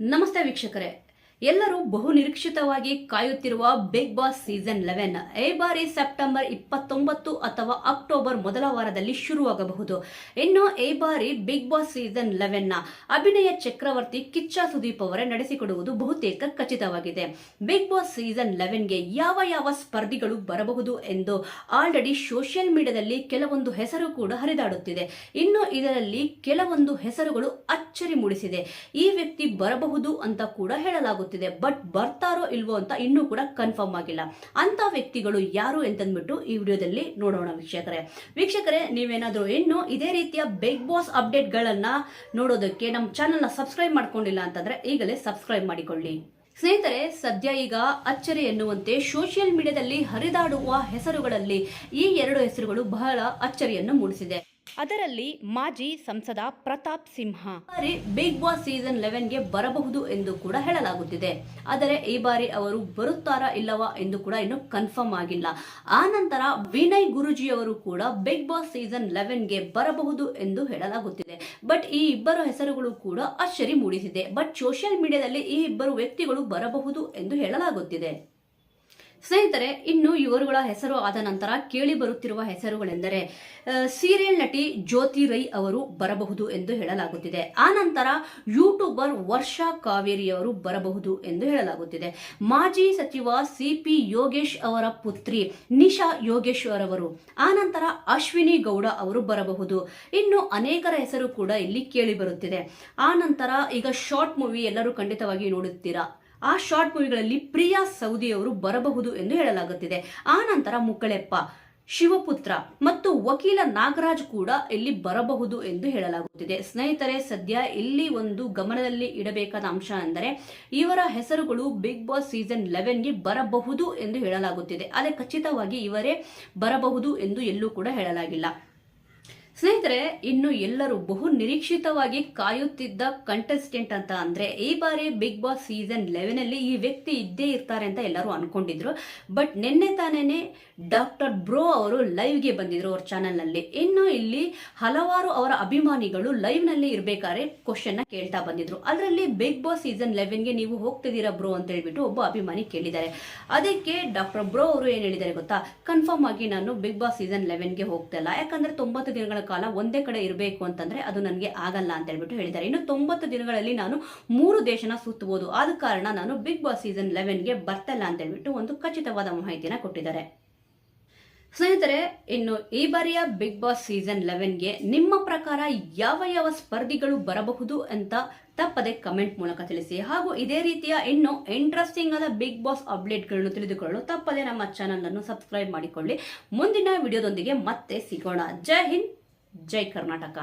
ನಮಸ್ತೆ ವೀಕ್ಷಕರೇ. ಎಲ್ಲರೂ ಬಹು ನಿರೀಕ್ಷಿತವಾಗಿ ಕಾಯುತ್ತಿರುವ ಬಿಗ್ ಬಾಸ್ ಸೀಸನ್ ಲೆವೆನ್ ಈ ಬಾರಿ ಸೆಪ್ಟೆಂಬರ್ ಇಪ್ಪತ್ತೊಂಬತ್ತು ಅಥವಾ ಅಕ್ಟೋಬರ್ ಮೊದಲ ವಾರದಲ್ಲಿ ಶುರುವಾಗಬಹುದು. ಇನ್ನು ಈ ಬಾರಿ ಬಿಗ್ ಬಾಸ್ ಸೀಸನ್ ಲೆವೆನ್ನ ಅಭಿನಯ ಚಕ್ರವರ್ತಿ ಕಿಚ್ಚ ಸುದೀಪ್ ಅವರೇ ನಡೆಸಿಕೊಡುವುದು ಬಹುತೇಕ ಖಚಿತವಾಗಿದೆ. ಬಿಗ್ ಬಾಸ್ ಸೀಸನ್ ಲೆವೆನ್ಗೆ ಯಾವ ಯಾವ ಸ್ಪರ್ಧಿಗಳು ಬರಬಹುದು ಎಂದು ಆಲ್ರೆಡಿ ಸೋಷಿಯಲ್ ಮೀಡಿಯಾದಲ್ಲಿ ಕೆಲವೊಂದು ಹೆಸರು ಕೂಡ ಹರಿದಾಡುತ್ತಿದೆ. ಇನ್ನು ಇದರಲ್ಲಿ ಕೆಲವೊಂದು ಹೆಸರುಗಳು ಅಚ್ಚರಿ ಮೂಡಿಸಿದೆ. ಈ ವ್ಯಕ್ತಿ ಬರಬಹುದು ಅಂತ ಕೂಡ ಹೇಳಲಾಗುತ್ತಿದೆ. ಬಟ್ ಬರ್ತಾರೋ ಇಲ್ವೋ ಅಂತ ಇನ್ನೂ ಕೂಡ ಕನ್ಫರ್ಮ್ ಆಗಿಲ್ಲ. ಅಂತ ವ್ಯಕ್ತಿಗಳು ಯಾರು ಅಂತಂದ್ಬಿಟ್ಟು ಈ ವಿಡಿಯೋದಲ್ಲಿ ನೋಡೋಣ ವೀಕ್ಷಕರೇ. ವೀಕ್ಷಕರೇ, ನೀವೇನಾದರೂ ಇನ್ನು ಇದೇ ರೀತಿಯ ಬಿಗ್ ಬಾಸ್ ಅಪ್ಡೇಟ್ಗಳನ್ನ ನೋಡೋದಕ್ಕೆ ನಮ್ಮ ಚಾನೆಲ್ನ ಸಬ್ಸ್ಕ್ರೈಬ್ ಮಾಡ್ಕೊಂಡಿಲ್ಲ ಅಂತಂದ್ರೆ ಈಗಲೇ ಸಬ್ಸ್ಕ್ರೈಬ್ ಮಾಡಿಕೊಳ್ಳಿ. ಸ್ನೇಹಿತರೆ, ಸದ್ಯ ಈಗ ಅಚ್ಚರಿ ಎನ್ನುವಂತೆ ಸೋಷಿಯಲ್ ಮೀಡಿಯಾದಲ್ಲಿ ಹರಿದಾಡುವ ಹೆಸರುಗಳಲ್ಲಿ ಈ ಎರಡು ಹೆಸರುಗಳು ಬಹಳ ಅಚ್ಚರಿಯನ್ನು ಮೂಡಿಸಿದೆ. ಅದರಲ್ಲಿ ಮಾಜಿ ಸಂಸದ Pratap Simha. Big boss season ಲೆವೆನ್ಗೆ ಬರಬಹುದು ಎಂದು ಕೂಡ ಹೇಳಲಾಗುತ್ತಿದೆ. ಆದರೆ ಈ ಬಾರಿ ಅವರು ಬರುತ್ತಾರಾ ಇಲ್ಲವಾ ಎಂದು ಕೂಡ ಇನ್ನು ಕನ್ಫರ್ಮ್ ಆಗಿಲ್ಲ. ಆ ನಂತರ ವಿನಯ್ ಗುರುಜಿ ಅವರು ಕೂಡ ಬಿಗ್ ಬಾಸ್ ಸೀಸನ್ ಲೆವೆನ್ಗೆ ಬರಬಹುದು ಎಂದು ಹೇಳಲಾಗುತ್ತಿದೆ. ಬಟ್ ಈ ಇಬ್ಬರು ಹೆಸರುಗಳು ಕೂಡ ಅಚ್ಚರಿ ಮೂಡಿಸಿದೆ. ಬಟ್ ಸೋಷಿಯಲ್ ಮೀಡಿಯಾದಲ್ಲಿ ಈ ಇಬ್ಬರು ವ್ಯಕ್ತಿಗಳು ಬರಬಹುದು ಎಂದು ಹೇಳಲಾಗುತ್ತಿದೆ. ಸ್ನೇಹಿತರೆ, ಇನ್ನು ಇವರುಗಳ ಹೆಸರು ಆದ ನಂತರ ಕೇಳಿ ಬರುತ್ತಿರುವ ಹೆಸರುಗಳೆಂದರೆ ಸೀರಿಯಲ್ ನಟಿ ಜ್ಯೋತಿ ರೈ ಅವರು ಬರಬಹುದು ಎಂದು ಹೇಳಲಾಗುತ್ತಿದೆ. ಆ ನಂತರ ಯೂಟ್ಯೂಬರ್ ವರ್ಷಾ ಕಾವೇರಿ ಅವರು ಬರಬಹುದು ಎಂದು ಹೇಳಲಾಗುತ್ತಿದೆ. ಮಾಜಿ ಸಚಿವ ಸಿ ಪಿ ಯೋಗೇಶ್ ಅವರ ಪುತ್ರಿ ನಿಶಾ ಯೋಗೇಶ್ವರ್ ಅವರು ಆ ನಂತರ ಅಶ್ವಿನಿ ಗೌಡ ಅವರು ಬರಬಹುದು. ಇನ್ನು ಅನೇಕರ ಹೆಸರು ಕೂಡ ಇಲ್ಲಿ ಕೇಳಿ ಬರುತ್ತಿದೆ. ಆ ನಂತರ ಈಗ ಶಾರ್ಟ್ ಮೂವಿ ಎಲ್ಲರೂ ಖಂಡಿತವಾಗಿ ನೋಡುತ್ತೀರಾ? ಆ ಶಾರ್ಟ್ ಮೂವಿಗಳಲ್ಲಿ ಪ್ರಿಯಾ ಸೌದಿ ಅವರು ಬರಬಹುದು ಎಂದು ಹೇಳಲಾಗುತ್ತಿದೆ. ಆ ನಂತರ ಮುಕ್ಕಳೆಪ್ಪ, ಶಿವಪುತ್ರ ಮತ್ತು ವಕೀಲ ನಾಗರಾಜ್ ಕೂಡ ಇಲ್ಲಿ ಬರಬಹುದು ಎಂದು ಹೇಳಲಾಗುತ್ತಿದೆ. ಸ್ನೇಹಿತರೆ, ಸದ್ಯ ಇಲ್ಲಿ ಒಂದು ಗಮನದಲ್ಲಿ ಇಡಬೇಕಾದ ಅಂಶ ಅಂದರೆ ಇವರ ಹೆಸರುಗಳು ಬಿಗ್ ಬಾಸ್ ಸೀಸನ್ ಲೆವೆನ್ಗೆ ಬರಬಹುದು ಎಂದು ಹೇಳಲಾಗುತ್ತಿದೆ. ಆದರೆ ಖಚಿತವಾಗಿ ಇವರೇ ಬರಬಹುದು ಎಂದು ಎಲ್ಲೂ ಕೂಡ ಹೇಳಲಾಗಿಲ್ಲ. ಸ್ನೇಹಿತರೆ, ಇನ್ನು ಎಲ್ಲರೂ ಬಹು ನಿರೀಕ್ಷಿತವಾಗಿ ಕಾಯುತ್ತಿದ್ದ ಕಂಟೆಸ್ಟೆಂಟ್ ಅಂತ ಅಂದ್ರೆ, ಈ ಬಾರಿ ಬಿಗ್ ಬಾಸ್ ಸೀಸನ್ ಲೆವೆನ್ ಅಲ್ಲಿ ಈ ವ್ಯಕ್ತಿ ಇದ್ದೇ ಇರ್ತಾರೆ ಅಂತ ಎಲ್ಲರೂ ಅನ್ಕೊಂಡಿದ್ರು. ಬಟ್ ನಿನ್ನೆ ತಾನೇನೆ ಡಾಕ್ಟರ್ ಬ್ರೋ ಅವರು ಲೈವ್ಗೆ ಬಂದಿದ್ರು ಅವ್ರ ಚಾನೆಲ್ನಲ್ಲಿ ಇನ್ನು ಇಲ್ಲಿ ಹಲವಾರು ಅವರ ಅಭಿಮಾನಿಗಳು ಲೈವ್ನಲ್ಲಿ ಇರ್ಬೇಕಾದ್ರೆ ಕ್ವಶನ್ನ ಕೇಳ್ತಾ ಬಂದಿದ್ರು. ಅದರಲ್ಲಿ ಬಿಗ್ ಬಾಸ್ ಸೀಸನ್ ಲೆವೆನ್ಗೆ ನೀವು ಹೋಗ್ತಿದ್ದೀರಾ ಬ್ರೋ ಅಂತ ಹೇಳ್ಬಿಟ್ಟು ಒಬ್ಬ ಅಭಿಮಾನಿ ಕೇಳಿದ್ದಾರೆ. ಅದಕ್ಕೆ ಡಾಕ್ಟರ್ ಬ್ರೋ ಅವರು ಏನ್ ಹೇಳಿದ್ದಾರೆ ಗೊತ್ತಾ? ಕನ್ಫರ್ಮ್ ಆಗಿ ನಾನು ಬಿಗ್ ಬಾಸ್ ಸೀಸನ್ ಲೆವೆನ್ಗೆ ಹೋಗ್ತಾ ಇಲ್ಲ. ಯಾಕಂದ್ರೆ ತೊಂಬತ್ತು ದಿನಗಳ ಕಾಲ ಒಂದೇ ಕಡೆ ಇರಬೇಕು ಅಂತಂದ್ರೆ ಅದು ನನಗೆ ಆಗಲ್ಲ ಅಂತ ಹೇಳ್ಬಿಟ್ಟು ಹೇಳಿದ್ದಾರೆ. ಇನ್ನು ತೊಂಬತ್ತು ದಿನಗಳಲ್ಲಿ ನಾನು ಮೂರು ದೇಶನ ಸುತ್ತಬಹುದು ಆದ ಕಾರಣ ನಾನು ಬಿಗ್ ಬಾಸ್ ಸೀಸನ್ ಲೆವೆನ್ಗೆ ಬರ್ತಲ್ಲ ಅಂತ ಹೇಳ್ಬಿಟ್ಟು ಒಂದು ಖಚಿತವಾದ ಮಾಹಿತಿನ ಕೊಟ್ಟಿದ್ದಾರೆ. ಸ್ನೇಹಿತರೆ, ಇನ್ನು ಈ ಬಾರಿಯ ಬಿಗ್ ಬಾಸ್ ಸೀಸನ್ ಲೆವೆನ್ಗೆ ನಿಮ್ಮ ಪ್ರಕಾರ ಯಾವ ಯಾವ ಸ್ಪರ್ಧಿಗಳು ಬರಬಹುದು ಅಂತ ತಪ್ಪದೆ ಕಮೆಂಟ್ ಮೂಲಕ ತಿಳಿಸಿ. ಹಾಗೂ ಇದೇ ರೀತಿಯ ಇನ್ನು ಇಂಟ್ರೆಸ್ಟಿಂಗ್ ಆದ ಬಿಗ್ ಬಾಸ್ ಅಪ್ಡೇಟ್ಗಳನ್ನು ತಿಳಿದುಕೊಳ್ಳಲು ತಪ್ಪದೆ ನಮ್ಮ ಚಾನಲ್ ಅನ್ನು ಸಬ್ಸ್ಕ್ರೈಬ್ ಮಾಡಿಕೊಳ್ಳಿ. ಮುಂದಿನ ವಿಡಿಯೋದೊಂದಿಗೆ ಮತ್ತೆ ಸಿಗೋಣ. ಜೈ ಹಿಂದ್! ಜೈ ಕರ್ನಾಟಕ